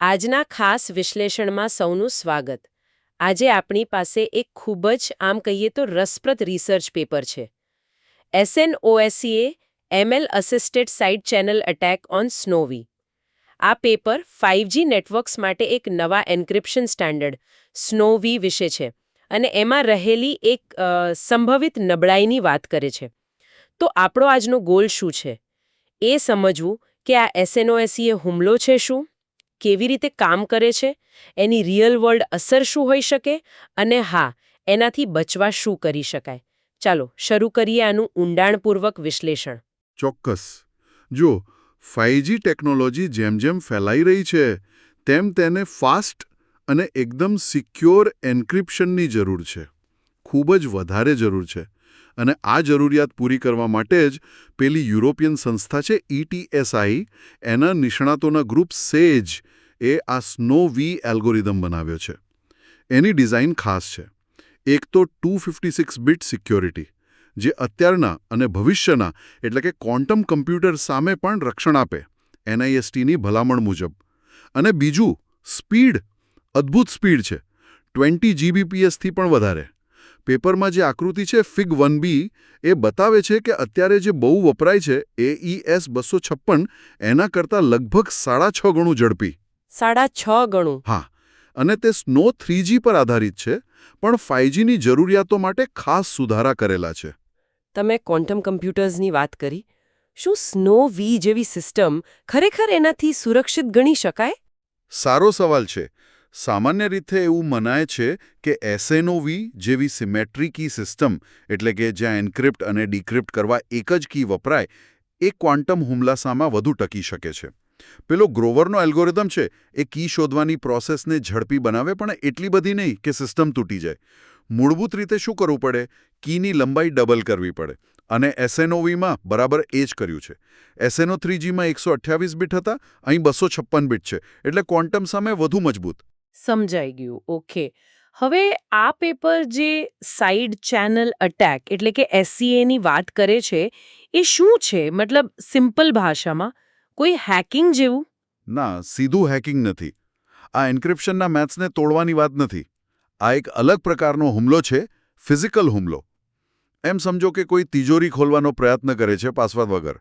આજના ખાસ વિશ્લેષણમાં સૌનું સ્વાગત. આજે આપણી પાસે એક ખૂબ જ, આમ કહીએ તો રસપ્રદ રિસર્ચ પેપર છે. SNOSCA ML assisted side channel attack on snow V આ પેપર ફાઇવજી નેટવર્ક્સ માટે એક નવા એન્ક્રિપ્શન સ્ટાન્ડર્ડ સ્નોવી વિશે છે અને એમાં રહેલી એક સંભવિત નબળાઈની વાત કરે છે. તો આપણો આજનો ગોલ શું છે? એ સમજવું કે આ એસએનઓએસસીએ હુમલો છે શું? કેવી રીતે કામ કરે છે, એની રિયલ વર્લ્ડ અસર શું હોઈ શકે અને હા, એનાથી બચવા શું કરી શકાય. ચાલો, શરૂ કરીએ આનું ઊંડાણપૂર્વક વિશ્લેષણ. ચોક્કસ. જો ફાઇવજી ટેકનોલોજી જેમ જેમ ફેલાઈ રહી છે, તેમ તેને ફાસ્ટ અને એકદમ સિક્યોર એન્ક્રિપ્શનની જરૂર છે. ખૂબ જ વધારે જરૂર છે. અને આ જરૂરિયાત પૂરી કરવા માટે જ પેલી યુરોપિયન સંસ્થા છે ઈટીએસઆઈ એના નિષ્ણાતોના ગ્રુપ સેજ એ આ સ્નો વી એલ્ગોરિધમ બનાવ્યો છે. એની ડિઝાઇન ખાસ છે. એક તો two fifty six bit security, જે અત્યારના અને ભવિષ્યના એટલે કે ક્વોન્ટમ કમ્પ્યુટર સામે પણ રક્ષણ આપે એનઆઈએસટીની ભલામણ મુજબ. અને બીજું, સ્પીડ, અદ્ભુત સ્પીડ છે. ટ્વેન્ટી જીબીપીએસથી પણ વધારે. પેપરમાં જે આકૃતિ છે ફિગ વન બી એ બતાવે છે કે અત્યારે જે બહુ વપરાય છે એઈએસ બસો છપ્પન એના કરતાં લગભગ સાડા છ ગણું ઝડપી. સાડા છ ગણું. હા અને તે સ્નો થ્રીજી પર આધારિત છે પણ ફાઇવજીની જરૂરિયાતો માટે ખાસ સુધારા કરેલા છે. તમે ક્વોન્ટમ કમ્પ્યુટર્સની વાત કરી. શું સ્નો વી જેવી સિસ્ટમ ખરેખર એનાથી સુરક્ષિત ગણી શકાય? સારો સવાલ છે. સામાન્ય રીતે એવું મનાય છે કે એસએનઓવી જેવી સિમેટ્રી કી સિસ્ટમ એટલે કે જ્યાં એન્ક્રિપ્ટ અને ડિક્રિપ્ટ કરવા એક જ કી વપરાય, એ ક્વોન્ટમ હુમલા સામે વધુ ટકી શકે છે. પેલો ગ્રોવરનો એલ્ગોરિધમ છે, એ કી શોધવાની પ્રોસેસને ઝડપી બનાવે, પણ એટલી બધી નહીં કે સિસ્ટમ તૂટી જાય. મૂળભૂત રીતે શું કરવું પડે? કીની લંબાઈ ડબલ કરવી પડે. અને એસએનઓવીમાં બરાબર એ જ કર્યું છે. એસએનઓ થ્રીજીમાં એકસો અઠ્યાવીસ બીટ હતા, અહીં બસો છપ્પન બીટ છે. એટલે ક્વોન્ટમ સામે વધુ મજબૂત. સમજાઈ ગયું. ઓકે. હવે આ પેપર જે સાઇડ ચેનલ અટેક એટલે કે એસસીએની વાત કરે છે, એ શું છે? મતલબ સિમ્પલ ભાષામાં કોઈ હેકિંગ જેવું? ના, સીધું હેકિંગ નથી. આ એન્ક્રિપ્શનના મેથ્સને તોડવાની વાત નથી. આ એક અલગ પ્રકારનો હુમલો છે ફિઝિકલ હુમલો. એમ સમજો કે કોઈ તિજોરી ખોલવાનો પ્રયત્ન કરે છે પાસવર્ડ વગર.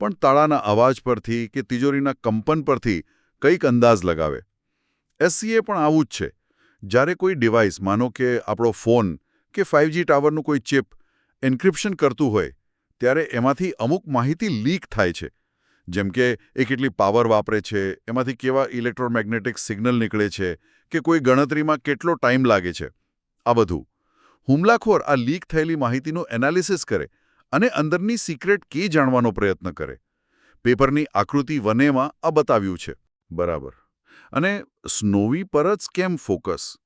પણ તાળાના અવાજ પરથી કે તિજોરીના કંપન પરથી કંઈક અંદાજ લગાવે. એસસીએ પણ આવું જ છે. જ્યારે કોઈ ડિવાઇસ માનો કે આપણો ફોન કે ફાઇવજી ટાવરનું કોઈ ચિપ એન્ક્રિપ્શન કરતું હોય, ત્યારે એમાંથી અમુક માહિતી લીક થાય છે. જેમ કે એ કેટલી પાવર વાપરે છે, એમાંથી કેવા ઇલેક્ટ્રોમેગ્નેટિક સિગ્નલ નીકળે છે કે કોઈ ગણતરીમાં કેટલો ટાઈમ લાગે છે. આ બધું. હુમલાખોર આ લીક થયેલી માહિતીનું એનાલિસિસ કરે અને અંદરની સિક્રેટ કી જાણવાનો પ્રયત્ન કરે. પેપરની આકૃતિ વનેમાં આ બતાવ્યું છે. બરાબર. અને સ્નોવી પર જ કેમ ફોકસ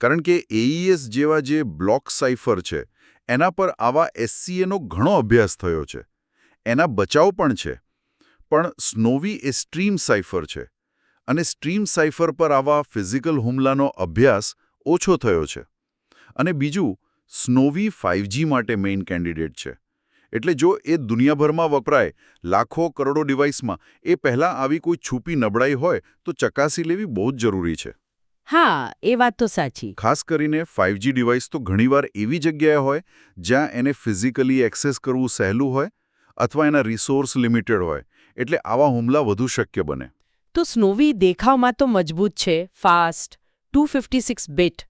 કારણ કે એઈએસ જેવા જે બ્લોક સાઇફર છે, એના પર આવા એસસીએનો ઘણો અભ્યાસ થયો છે. એના બચાવ પણ છે. પણ સ્નોવી એ સ્ટ્રીમ સાઇફર છે. અને સ્ટ્રીમ સાઇફર પર આવા ફિઝિકલ હુમલાનો અભ્યાસ ઓછો થયો છે. અને બીજું સ્નોવી ફાઇવજી માટે મેઇન કેન્ડિડેટ છે. એટલે જો એ દુનિયાભરમાં વપરાય લાખો કરોડો ડિવાઇસમાં એ પહેલાં આવી કોઈ છુપી નબળાઈ હોય તો ચકાસી લેવી બહુ જ જરૂરી છે. હા એ વાત તો સાચી. ખાસ કરીને ફાઇવજી ડિવાઇસ તો ઘણીવાર એવી જગ્યાએ હોય જ્યાં એને ફિઝિકલી એક્સેસ કરવું સહેલું હોય અથવા એના રિસોર્સ લિમિટેડ હોય એટલે આવા હુમલા વધુ શક્ય બને. તો સ્નોવી દેખાવમાં તો મજબૂત છે fast two fifty six bit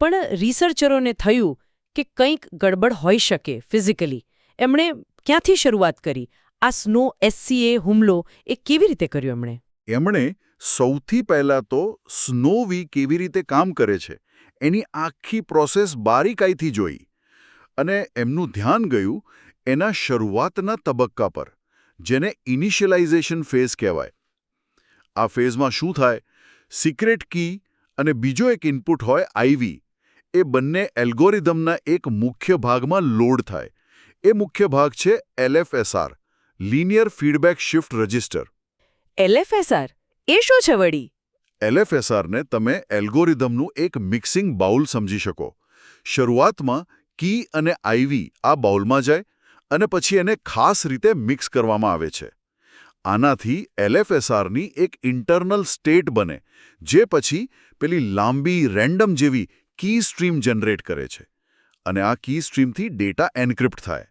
પણ રિસર્ચરોને થયું કે કંઈક ગડબડ હોઈ શકે ફિઝિકલી એમણે ક્યાંથી શરૂઆત કરી? આ સ્નો એસસીએ હુમલો એ કેવી રીતે કર્યો એમણે? એમણે સૌથી પહેલાં તો સ્નોવી કેવી રીતે કામ કરે છે, એની આખી પ્રોસેસ બારીકાઈથી જોઈ અને એમનું ધ્યાન ગયું એના શરૂઆતના તબક્કા પર, જેને ઇનિશિયલાઇઝેશન ફેઝ કહેવાય. આ ફેઝમાં શું થાય? સિક્રેટ કી અને બીજો એક ઇનપુટ હોય આઈવી એ બંને એલ્ગોરિધમના એક મુખ્ય ભાગમાં લોડ થાય. એ મુખ્ય ભાગ છે LFSR linear feedback shift register LFSR એ શું છે વળી? એલએફએસઆરને તમે એલ્ગોરિધમનું એક મિક્સિંગ બાઉલ સમજી શકો. શરૂઆતમાં કી અને આઈવી આ બાઉલમાં જાય અને પછી એને ખાસ રીતે મિક્સ કરવામાં આવે છે. આનાથી એલએફએસઆરની એક ઇન્ટરનલ સ્ટેટ બને જે પછી પેલી લાંબી રેન્ડમ જેવી કી સ્ટ્રીમ જનરેટ કરે છે. અને આ કી સ્ટ્રીમથી ડેટા એન્ક્રિપ્ટ થાય.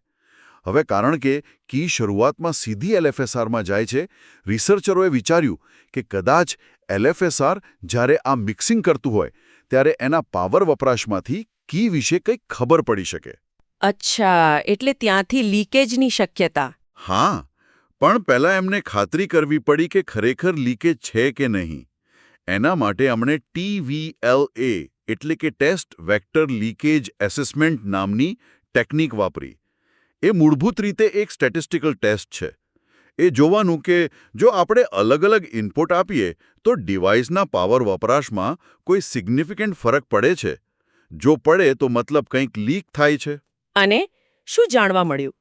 હવે કારણ કે કી શરૂઆતમાં સીધી એલએફએસઆરમાં જાય છે રિસર્ચરોએ વિચાર્યું કે કદાચ એલએફએસઆર જ્યારે આ મિક્સિંગ કરતું હોય ત્યારે એના પાવર વપરાશમાંથી કી વિશે કંઈક ખબર પડી શકે. અચ્છા એટલે ત્યાંથી લીકેજની શક્યતા. હા પણ પહેલાં એમને ખાતરી કરવી પડી કે ખરેખર લીકેજ છે કે નહીં. એના માટે અમણે ટીવીએલએ એટલે કે ટેસ્ટ વેક્ટર લીકેજ એસેસમેન્ટ નામની ટેકનિક વાપરી. એ મૂળભૂત રીતે એક સ્ટેટિસ્ટિકલ ટેસ્ટ છે. એ જોવાનું કે જો આપણે અલગ અલગ ઇનપુટ આપીએ તો ડિવાઇસના પાવર વપરાશમાં કોઈ સિગ્નિફિકન્ટ ફરક પડે છે. જો પડે તો મતલબ કંઈક લીક થાય છે. અને શું જાણવા મળ્યું?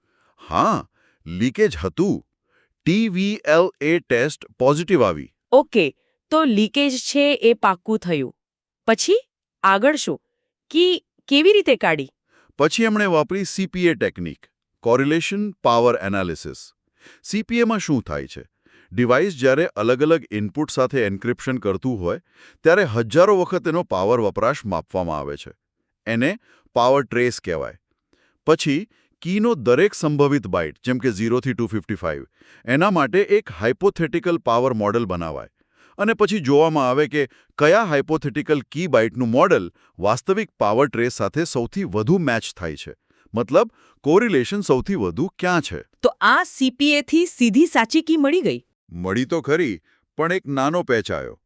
હા લીકેજ હતું. ટીવીએલ એ ટેસ્ટ પોઝિટિવ આવી. ઓકે તો લીકેજ છે એ પાક્કું થયું. પછી આગળ શું? કી કેવી રીતે કાઢી? પછી એમણે વાપરી CPA technique. Correlation power analysis. સીપીએમાં શું થાય છે? ડિવાઇસ જ્યારે અલગ અલગ ઇનપુટ સાથે એન્ક્રિપ્શન કરતું હોય, ત્યારે હજારો વખત એનો પાવર વપરાશ માપવામાં આવે છે. એને પાવર ટ્રેસ કહેવાય. પછી, કીનો દરેક સંભવિત બાઇટ, જેમ કે ઝીરોથી ટુ એના માટે એક હાઇપોથેટિકલ પાવર મોડેલ બનાવાય. અને પછી જોવામાં આવે કે કયા હાઇપોથેટિકલ કી બાઇટનું મોડેલ વાસ્તવિક પાવર ટ્રેસ સાથે સૌથી વધુ મેચ થાય છે. મતલબ કોરિલેશન સૌથી વધુ ક્યાં છે? તો આ સીપીએ થી સીધી સાચી કી મળી ગઈ? મળી તો ખરી પણ એક નાનો પેચ આવ્યો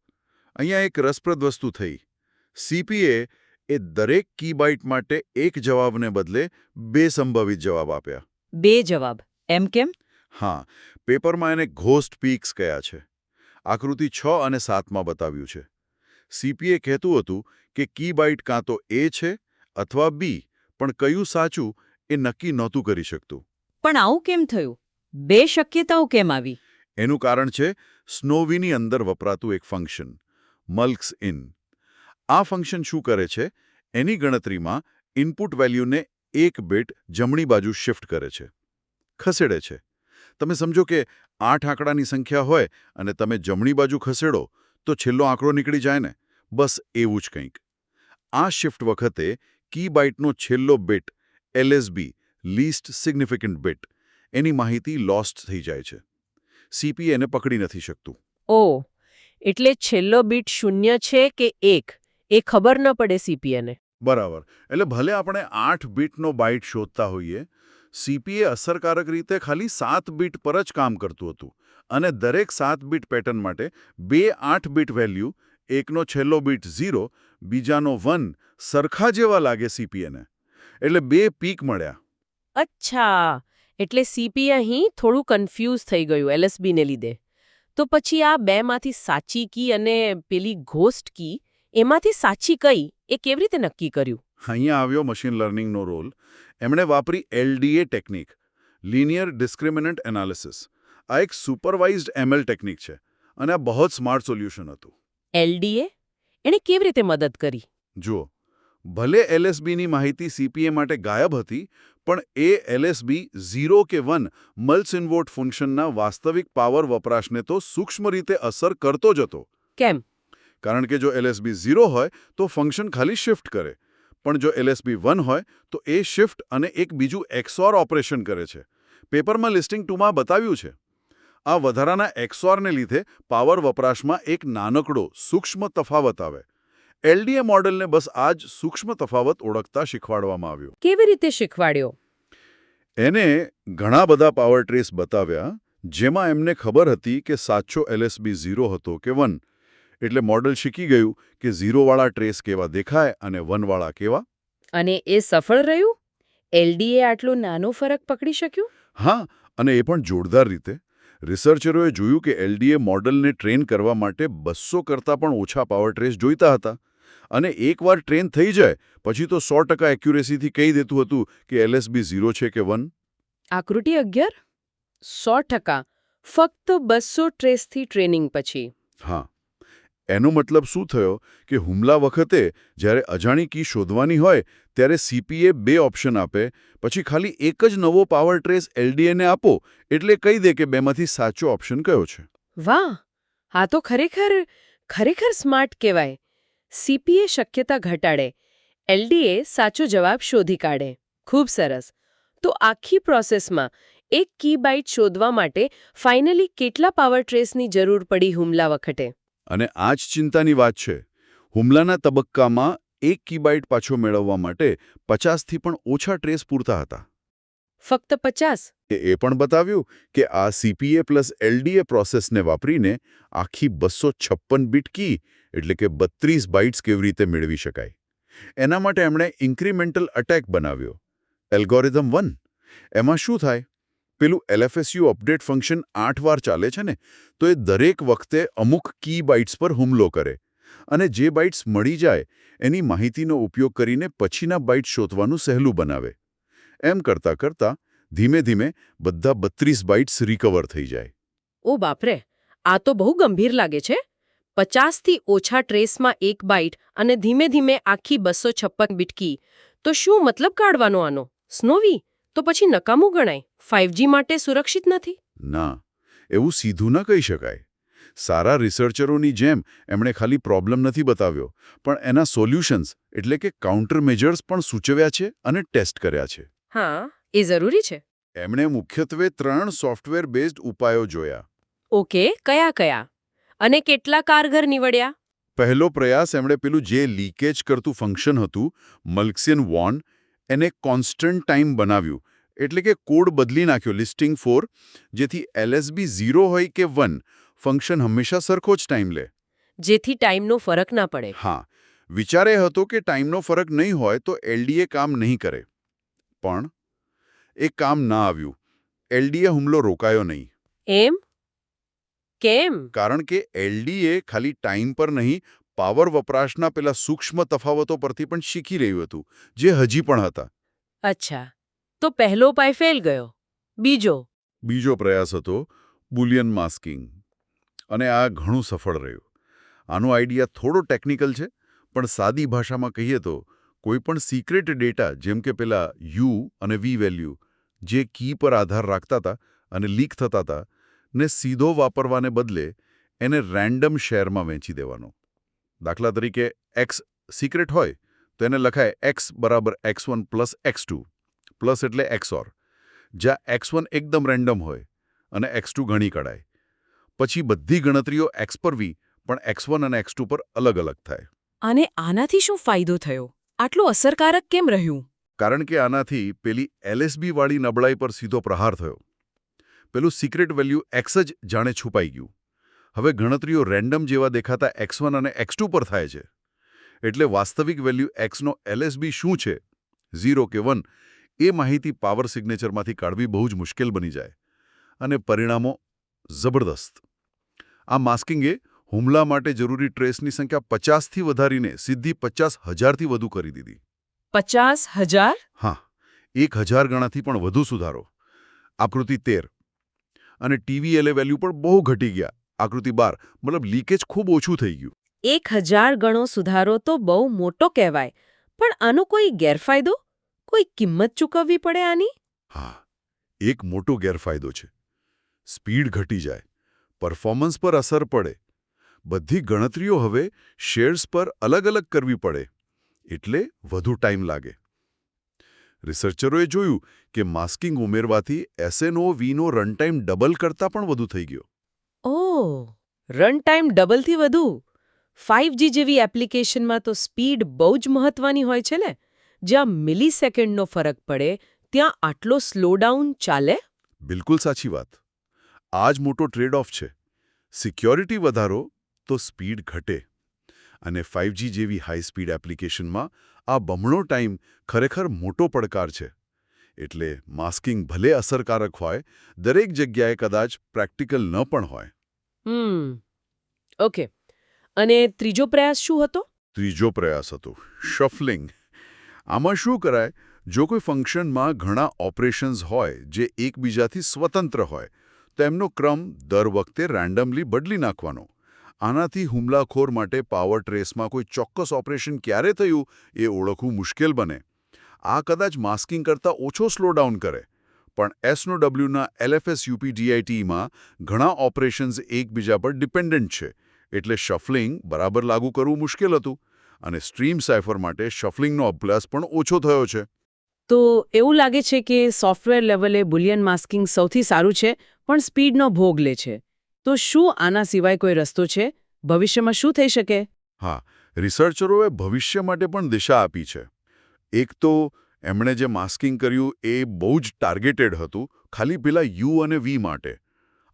અહીંયા એક રસપ્રદ વસ્તુ થઈ. સીપીએ એ દરેક કી બાઇટ માટે એક જવાબને બદલે બે સંભવિત જવાબ આપ્યા. બે જવાબ. એમ કેમ? હા પેપરમાં એને ઘોસ્ટ પીક્સ કયા છે. આકૃતિ છ અને સાતમાં બતાવ્યું છે. સીપીએ કહેતું હતું કે કી બાઇટ કાં તો એ છે અથવા બી પણ કયું સાચું એ નક્કી નહોતું કરી શકતું. પણ આવું કેમ થયું? બે શક્યતાઓ કેમ આવી? એનું કારણ છે સ્નોવીની અંદર વપરાતું એક ફંક્શન મલ્ક્સ ઇન આ ફંક્શન શું કરે છે? એની ગણતરીમાં ઇનપુટ વેલ્યુને એક બીટ જમણી બાજુ શિફ્ટ કરે છે. ખસેડે છે. તમે સમજો કે આઠ આંકડાની સંખ્યા હોય અને તમે જમણી બાજુ ખસેડો તો છેલ્લો આંકડો નીકળી જાય ને. બસ એવું જ કંઈક. આ શિફ્ટ વખતે કી બાઇટનો છેલ્લો bit LSB least significant bit એની માહિતી લોસ્ટ થઈ જાય છે. સીપી એને પકડી નથી શકતું. ઓ એટલે છેલ્લો બીટ શૂન્ય છે કે એક? એ ખબર ન પડે સીપીએને બરાબર. એટલે ભલે આપણે આઠ બીટનો બાઇટ શોધતા હોઈએ સીપીએ અસરકારક રીતે ખાલી સાત બીટ પર જ કામ કરતું હતું. અને દરેક સાત બીટ પેટર્ન માટે બે આઠ બીટ વેલ્યુ એકનો છેલ્લો બીટ ઝીરો બીજાનો વન સરખા જેવા લાગે સીપીએને એટલે બે પીક મળ્યા. અચ્છા. એટલે સીપી અહીં થોડું કન્ફ્યુઝ થઈ ગયું એલએસબીને લીધે. તો પછી આ બેમાંથી સાચી કી અને પેલી ઘોસ્ટ કી એમાંથી સાચી કઈ એ કેવી રીતે નક્કી કર્યું? અહીંયા આવ્યો મશીન લર્નિંગનો રોલ એમણે વાપરી LDA technique linear discriminant analysis આ એક સુપરવાઇઝડ એમએલ ટેકનિક છે અને આ બહુ જ સ્માર્ટ સોલ્યુશન હતું. એલડીએ? એણે કેવી રીતે મદદ કરી? જુઓ ભલે એલએસબીની માહિતી સીપીએ માટે ગાયબ હતી પણ એ એલએસબી ઝીરો કે વન મલ્સ ઇન્વોટ ફંક્શનના વાસ્તવિક પાવર વપરાશને તો સૂક્ષ્મ રીતે અસર કરતો જ હતો. કેમ? કારણ કે જો એલએસબી ઝીરો હોય તો ફંક્શન ખાલી શિફ્ટ કરે. પણ જો એલએસબી વન હોય તો એ શિફ્ટ અને એક બીજું એક્સોર ઓપરેશન કરે છે. પેપરમાં લિસ્ટિંગ ટુમાં બતાવ્યું છે. આ વધારાના એક્સઓરને લીધે પાવર વપરાશમાં એક નાનકડો સૂક્ષ્મ તફાવત આવે. એલડીએ મોડેલને બસ આ જ સૂક્ષ્મ તફાવત ઓળખતા શીખવાડવામાં આવ્યો. કેવી રીતે શીખવાડ્યો? એને ઘણા બધા પાવર ટ્રેસ બતાવ્યા જેમાં એમને ખબર હતી કે સાચો એલએસબી ઝીરો હતો કે વન. એટલે મોડલ શીખી ગયું કે ઝીરોવાળા ટ્રેસ કેવા દેખાય અને વનવાળા કેવા. અને એ સફળ રહ્યું? એલડીએ આટલો નાનો ફરક પકડી શક્યું? હા અને એ પણ જોરદાર રીતે. રિસર્ચરોએ જોયું કે એલડીએ મોડલને ટ્રેન કરવા માટે બસો કરતાં પણ ઓછા પાવર ટ્રેસ જોઈતા હતા. અને એકવાર ટ્રેન થઈ જાય પછી તો સો ટકા એક્યુરેસીથી કહી દેતું હતું કે એલએસબી ઝીરો છે કે વન. આકૃતિ અગિયાર? સો ટકા. ફક્ત બસો ટ્રેસથી ટ્રેનિંગ પછી. હા. એનો મતલબ શું થયો? કે હુમલા વખતે જ્યારે અજાણી કી શોધવાની હોય, ત્યારે સીપીએ બે ઓપ્શન આપે, પછી ખાલી એક જ નવો પાવર ટ્રેસ એલડીએને આપો, એટલે કહી દે કે બેમાંથી સાચો ઓપ્શન કયો છે. વાહ! આ તો ખરેખર ખરેખર સ્માર્ટ કહેવાય. સીપીએ શક્યતા ઘટાડે એલડીએ સાચો જવાબ શોધી કાઢે. ખૂબ સરસ. તો આખી પ્રોસેસમાં એક કી બાઇટ શોધવા માટે ફાઇનલી કેટલા પાવર ટ્રેસની જરૂર પડી હુમલા વખતે? અને આ જ ચિંતાની વાત છે. હુમલાના તબક્કામાં એક કીબાઇટ પાછો મેળવવા માટે પચાસથી પણ ઓછા ટ્રેસ પૂરતા હતા. ફક્ત પચાસ? એ એ પણ બતાવ્યું કે આ સીપીએ પ્લસ એલડીએ પ્રોસેસને વાપરીને આખી બસો છપ્પન બીટ કી એટલે કે બત્રીસ બાઇટ્સ કેવી રીતે મેળવી શકાય. એના માટે એમણે ઇન્ક્રીમેન્ટલ અટેક બનાવ્યો. Algorithm one. એમાં શું થાય? પેલું એલએફએસયુ અપડેટ ફંક્શન આઠ વાર ચાલે છે ને, તો એ દરેક વખતે અમુક કી બાઇટ્સ પર હુમલો કરે. અને જે બાઇટ્સ મળી જાય, એની માહિતીનો ઉપયોગ કરીને પછીના બાઇટ શોધવાનું સહેલું બનાવે. એમ કરતાં કરતાં ધીમે ધીમે બધા બત્રીસ બાઇટ્સ રિકવર થઈ જાય. ઓ બાપરે, આ તો બહુ ગંભીર લાગે છે. પચાસથી ઓછા ટ્રેસમાં એક બાઇટ અને ધીમે ધીમે આખી બસો છપ્પન બીટકી તો શું મતલબ કાઢવાનો આનો? સ્નોવી તો પછી નકામું ગણાય. ફાઇવજી માટે સુરક્ષિત નથી? ના એવું સીધું ન કહી શકાય. સારા રિસર્ચરોની જેમ એમણે ખાલી પ્રોબ્લેમ નથી બતાવ્યો પણ એના સોલ્યુશન્સ એટલે કે કાઉન્ટર મેજર્સ પણ સૂચવ્યા છે અને ટેસ્ટ કર્યા છે. હા એ જરૂરી છે. એમણે મુખ્યત્વે ત્રણ સોફ્ટવેર બેઝડ ઉપાયો જોયા. ઓકે કયા કયા? અને કેટલા કારગર નીવડ્યા? પહેલો પ્રયાસ એમણે પેલું જે લીકેજ કરતું ફંક્શન હતું મલ્ક્સિયન વોન એને કોન્સ્ટન્ટ ટાઈમ બનાવ્યું એટલે કે કોડ બદલી નાખ્યો લિસ્ટિંગ ફોર જેથી એલએસબી ઝીરો હોય કે વન ફંક્શન હંમેશા સરખો જ ટાઈમ લે. જેથી ટાઈમનો ફરક ના પડે. હા વિચાર એ હતો કે ટાઈમનો ફરક નહીં હોય તો એલડીએ કામ નહીં કરે. પણ એ કામ ના આવ્યું. એલડીએ હુમલો રોકાયો નહીં. એમ? કેમ? કારણ કે એલડીએ ખાલી ટાઈમ પર નહીં પાવર વપરાશના પેલા સૂક્ષ્મ તફાવતો પરથી પણ શીખી રહ્યું હતું જે હજી પણ હતા. અચ્છા. તો પહેલો ઉપાય ફેલ ગયો. બીજો. બીજો પ્રયાસ હતો બુલિયન માસ્કિંગ. અને આ ઘણું સફળ રહ્યું. આનો આઈડિયા થોડો ટેકનિકલ છે, પણ સાદી ભાષામાં કહીએ તો કોઈપણ સિક્રેટ ડેટા જેમ કે પેલા યુ અને વી વેલ્યુ જે કી પર આધાર રાખતા હતા અને લીક થતા હતા, ને સીધો વાપરવાને બદલે એને રેન્ડમ શેરમાં વહેંચી દેવાનો. દાખલા તરીકે એક્સ સિક્રેટ હોય, તો એને લખાય એક્સ બરાબર X one plus X two plus એટલે એક્સઓર જ્યાં એક્સ વન એકદમ રેન્ડમ હોય અને એક્સ ટુ ગણી કઢાય. પછી બધી ગણતરીઓ એક્સ પર વી પણ એક્સ વન અને એક્સ ટુ પર અલગ અલગ થાય. અને આનાથી શું ફાયદો થયો? આટલું અસરકારક કેમ રહ્યું? કારણ કે આનાથી પેલી એલએસબી વાળી નબળાઈ પર સીધો પ્રહાર થયો. પેલું સિક્રેટ વેલ્યુ એક્સ જ જાણે છુપાઈ ગયું. હવે ગણતરીઓ રેન્ડમ જેવા દેખાતા એક્સ વન અને એક્સ ટુ પર થાય છે. એટલે વાસ્તવિક વેલ્યુ એક્સનો એલએસબી શું છે? ઝીરો કે વન. એ માહિતી પાવર સિગ્નેચરમાંથી કાઢવી બહુ જ મુશ્કેલ બની જાય અને પરિણામો જબરદસ્ત. આ માસ્કિંગે હુમલા માટે જરૂરી ટ્રેસની સંખ્યા પચાસથી વધારીને સીધી પચાસ હજારથી વધુ કરી દીધી. પચાસ હજાર? હા એક હજાર ગણાથી પણ વધુ સુધારો. આકૃતિ તેર. અને ટીવી એલે વેલ્યુ પણ બહુ ઘટી ગયા. આકૃતિ બાર મતલબ લીકેજ ખૂબ ઓછું થઈ ગયું. એક હજાર ગણો સુધારો તો બહુ મોટો કહેવાય. પણ આનો કોઈ ગેરફાયદો? કોઈ કિંમત ચૂકવવી પડે આની? હા એક મોટો ગેરફાયદો છે. સ્પીડ ઘટી જાય પરફોર્મન્સ પર અસર પડે. બધી ગણતરીઓ હવે શેર્સ પર અલગ અલગ કરવી પડે એટલે વધુ ટાઈમ લાગે. રિસર્ચરોએ જોયું કે માસ્કિંગ ઉમેરવાથી એસએનઓ વીનો રનટાઈમ ડબલ કરતાં પણ વધુ થઈ ગયો. ઓ રનટાઈમ ડબલથી વધુ? ફાઇવજી જેવી એપ્લિકેશનમાં તો સ્પીડ બહુ જ મહત્વની હોય છે ને? જ્યાં મિલી સેકન્ડનો ફરક પડે ત્યાં આટલો સ્લોડાઉન ચાલે? બિલકુલ સાચી વાત. આ જ મોટો ટ્રેડ ઓફ છે. સિક્યોરિટી વધારો તો સ્પીડ ઘટે. અને ફાઇવજી જેવી હાઈ સ્પીડ એપ્લિકેશનમાં આ બમણો ટાઈમ ખરેખર મોટો પડકાર છે. એટલે માસ્કિંગ ભલે અસરકારક હોય દરેક જગ્યાએ કદાચ પ્રેક્ટિકલ ન પણ હોય. હમ. ઓકે. અને ત્રીજો પ્રયાસ શું હતો? ત્રીજો પ્રયાસ હતો. શફલિંગ. આમાં શું કરાય? જો કોઈ ફંક્શનમાં ઘણા ઓપરેશન્સ હોય, જે એકબીજાથી સ્વતંત્ર હોય, તો એમનો ક્રમ દર વખતે રેન્ડમલી બદલી નાખવાનો. આનાથી હુમલાખોર માટે પાવર ટ્રેસમાં કોઈ ચોક્કસ ઓપરેશન ક્યારે થયું એ ઓળખવું મુશ્કેલ બને. આ કદાચ માસ્કિંગ કરતાં ઓછો સ્લોડાઉન કરે. પણ એસનો ડબલ્યુના એલએફએસ યુપી ડીઆઈટીમાં ઘણા ઓપરેશન્સ એકબીજા પર ડિપેન્ડન્ટ છે. એટલે શફલિંગ બરાબર લાગુ કરવું મુશ્કેલ હતું. અને સ્ટ્રીમ સાઇફર માટે શફલિંગનો અભ્યાસ પણ ઓછો થયો છે. તો એવું લાગે છે કે સોફ્ટવેર લેવલે બુલિયન માસ્કિંગ સૌથી સારું છે પણ સ્પીડનો ભોગ લે છે. તો શું આના સિવાય કોઈ રસ્તો છે? ભવિષ્યમાં શું થઈ શકે? હા રિસર્ચરોએ ભવિષ્ય માટે પણ દિશા આપી છે. એક તો એમણે જે માસ્કિંગ કર્યું એ બહુ જ ટાર્ગેટેડ હતું ખાલી પેલા યુ અને વી માટે.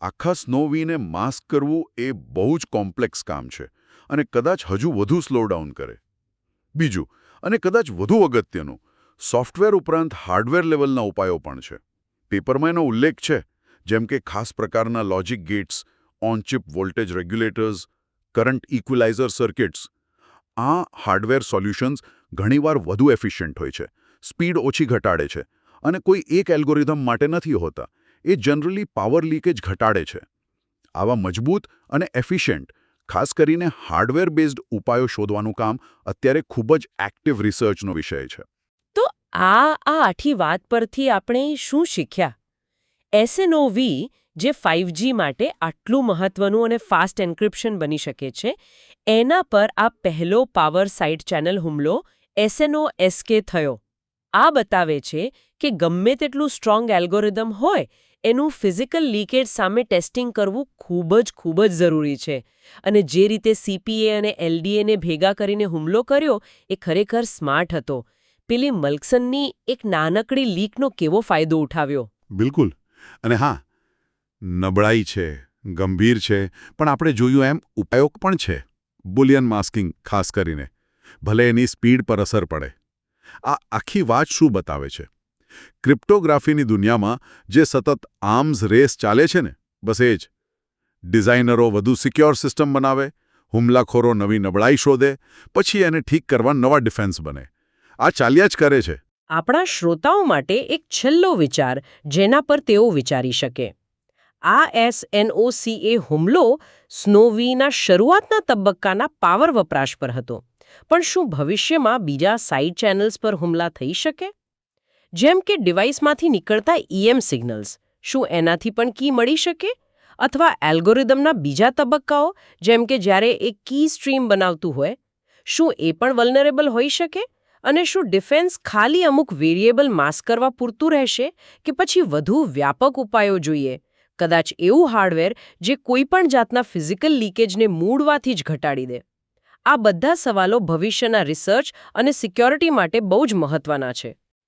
આખા સ્નો વીને માસ્ક કરવું એ બહુ જ કોમ્પ્લેક્સ કામ છે. અને કદાચ હજુ વધુ સ્લોડાઉન કરે. બીજું, અને કદાચ વધુ અગત્યનું સોફ્ટવેર ઉપરાંત હાર્ડવેર લેવલના ઉપાયો પણ છે. પેપરમાં એનો ઉલ્લેખ છે, જેમ કે ખાસ પ્રકારના logic gates on chip voltage regulators current equalizer circuits આ હાર્ડવેર સોલ્યુશન્સ ઘણીવાર વધુ એફિશિયન્ટ હોય છે સ્પીડ ઓછી ઘટાડે છે, અને કોઈ એક એલ્ગોરિધમ માટે નથી હોતા. એ જનરલી પાવર લીકેજ ઘટાડે છે. આવા મજબૂત અને એફિશિયન્ટ ખાસ કરીને હાર્ડવેર બેઝડ ઉપાયો શોધવાનું કામ અત્યારે ખૂબ જ એક્ટિવ રિસર્ચનો વિષય છે. તો આ આ આઠી વાત પરથી આપણે શું શીખ્યા? એસએનઓવી જે ફાઇવજી માટે આટલું મહત્વનું અને ફાસ્ટ એન્ક્રિપ્શન બની શકે છે, એના પર આ પહેલો પાવર સાઇડ ચેનલ હુમલો એસએનઓએસકે થયો. આ બતાવે છે કે ગમે તેટલું સ્ટ્રોંગ એલ્ગોરિધમ હોય એનું ફિઝિકલ લીકેજ સામે ટેસ્ટિંગ કરવું ખૂબ જ ખૂબ જ જરૂરી છે. અને જે રીતે સીપીએ અને એલડીએને ભેગા કરીને હુમલો કર્યો, એ ખરેખર સ્માર્ટ હતો. પેલી મલ્કસનની એક નાનકડી લીકનો કેવો ફાયદો ઉઠાવ્યો? બિલકુલ. અને હા, નબળાઈ છે, ગંભીર છે, પણ આપણે જોયું એમ ઉપાયો પણ છે, બુલિયન માસ્કિંગ ખાસ કરીને, ભલે એની સ્પીડ પર અસર પડે. આ આખી વાત શું બતાવે છે? ક્રિપ્ટોગ્રાફીની દુનિયામાં જે સતત આર્મ્સ રેસ ચાલે છે ને, બસ એ જ. ડિઝાઇનરો વધુ સિક્યોર સિસ્ટમ બનાવે, હુમલાખોરો નવી નબળાઈ શોધે, પછી એને ઠીક કરવા નવા ડિફેન્સ બને. આ ચાલ્યા જ કરે છે. આપણા શ્રોતાઓ માટે એક છેલ્લો વિચાર, જેના પર તેઓ વિચારી શકે. આ એસએનઓસીએ હુમલો સ્નોવીના શરૂઆતના તબક્કાના પાવર વપરાશ પર હતો. પણ શું ભવિષ્યમાં બીજા સાઇડ ચેનલ્સ પર હુમલા થઈ શકે? જેમ કે ડિવાઇસમાંથી નીકળતા ઈએમ સિગ્નલ્સ. શું એનાથી પણ કી મળી શકે? અથવા એલ્ગોરિધમના બીજા તબક્કાઓ, જેમ કે જ્યારે એ કી સ્ટ્રીમ બનાવતું હોય, શું એ પણ વલ્નરેબલ હોઈ શકે? અને શું ડિફેન્સ ખાલી અમુક વેરિયેબલ માસ્ક કરવા પૂરતું રહેશે કે પછી વધુ વ્યાપક ઉપાયો જોઈએ? કદાચ એવું હાર્ડવેર જે કોઈપણ જાતના ફિઝિકલ લીકેજને મૂળવાથી જ ઘટાડી દે. આ બધા સવાલો ભવિષ્યના રિસર્ચ અને સિક્યોરિટી માટે બહુ જ મહત્વના છે.